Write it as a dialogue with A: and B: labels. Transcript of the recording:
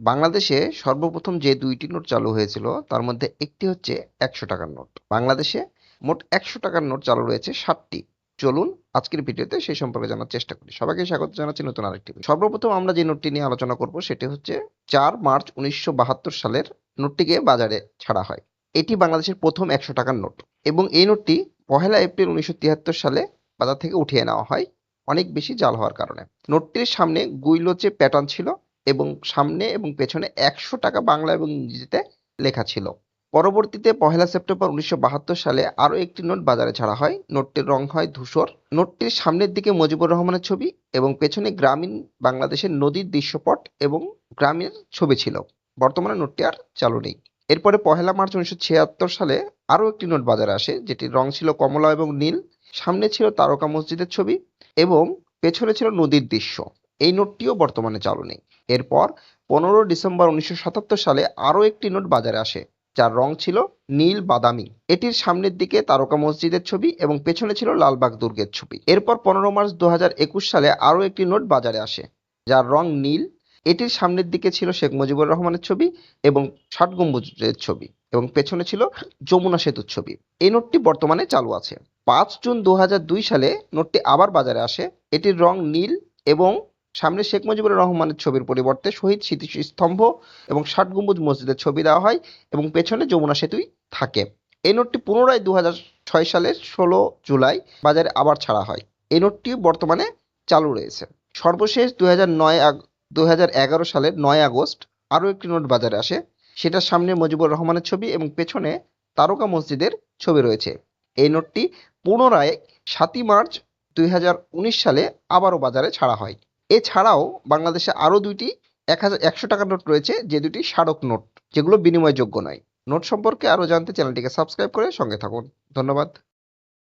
A: বাংলাদেশে সর্বপ্রথম যে দুইটি নোট চালু হয়েছিল, তার মধ্যে একটি হচ্ছে একশো টাকার নোট। বাংলাদেশে মোট একশো টাকার নোট চালু রয়েছে ষাটটি চলুন আজকের ভিডিওতে সেই সম্পর্কে জানার চেষ্টা করি। সবাইকে স্বাগত জানাচ্ছি নতুন আরেকটি সর্বপ্রথম আমরা যে নোটটি নিয়ে আলোচনা করব, সেটি হচ্ছে চার মার্চ উনিশশো বাহাত্তর সালের নোটটিকে বাজারে ছাড়া হয়। এটি বাংলাদেশের প্রথম একশো টাকার নোট এবং এই নোটটি পহেলা এপ্রিল উনিশশো তিয়াত্তর সালে বাজার থেকে উঠিয়ে নেওয়া হয়, অনেক বেশি জাল হওয়ার কারণে। নোটটির সামনে গুইলোচে প্যাটার্ন ছিল এবং সামনে এবং পেছনে একশো টাকা বাংলা এবং ইংরেজিতে লেখা ছিল। পরবর্তীতে পহেলা সেপ্টেম্বর উনিশশো বাহাত্তর সালে আরও একটি নোট বাজারে ছাড়া হয়। নোটটির রং হয় ধূসর। নোটটির সামনের দিকে মুজিবুর রহমানের ছবি এবং পেছনে গ্রামীণ বাংলাদেশের নদীর দৃশ্যপট এবং গ্রামের ছবি ছিল। বর্তমানে নোটটি আর চালু নেই। এরপরে পহেলা মার্চ উনিশশো ছিয়াত্তর সালে আরও একটি নোট বাজারে আসে, যেটির রং ছিল কমলা এবং নীল। সামনে ছিল তারকা মসজিদের ছবি এবং পেছনে ছিল নদীর দৃশ্য। এই নোটটিও বর্তমানে চালু নেই। এরপর পনেরো ডিসেম্বর উনিশশো সাতাত্তর সালে আরও একটি নোট বাজারে আসে, যার রং ছিল নীল বাদামি। এটির সামনের দিকে তারকা মসজিদের ছবি এবং পেছনে ছিল লালবাগ দুর্গের ছবি। এরপর পনেরো মার্চ দু হাজার একুশ সালে আরও একটি নোট বাজারে আসে, যার রং নীল। এটির সামনের দিকে ছিল শেখ মুজিবুর রহমানের ছবি এবং ষাট গম্বুজের ছবি এবং পেছনে ছিল যমুনা সেতুর ছবি। এই নোটটি বর্তমানে চালু আছে। পাঁচ জুন দু হাজার দুই সালে নোটটি আবার বাজারে আসে। এটির রং নীল এবং সামনে শেখ মুজিবুর রহমানের ছবির পরিবর্তে শহীদ স্মৃতিস্তম্ভ এবং ষাট গম্বুজ মসজিদের ছবি দেওয়া হয় এবং পেছনে যমুনা সেতুই থাকে। এই নোটটি পুনরায় দু ছয় সালের ষোলো জুলাই বাজারে আবার ছাড়া হয়। এই নোটটি বর্তমানে চালু রয়েছে। সর্বশেষ দু হাজার নয় দু হাজার এগারো সালের নয় আগস্ট আরও একটি নোট বাজারে আসে। সেটার সামনে মুজিবুর রহমানের ছবি এবং পেছনে তারকা মসজিদের ছবি রয়েছে। এই নোটটি পুনরায় সাতই মার্চ দুই হাজার উনিশ সালে আবারও বাজারে ছাড়া হয়। এছাড়াও বাংলাদেশে আরও দুইটি এক হাজার একশো টাকার নোট রয়েছে, যে দুটি স্মারক নোট, যেগুলো বিনিময়যোগ্য নয়। নোট সম্পর্কে আরও জানতে চ্যানেলটিকে সাবস্ক্রাইব করে সঙ্গে থাকুন। ধন্যবাদ।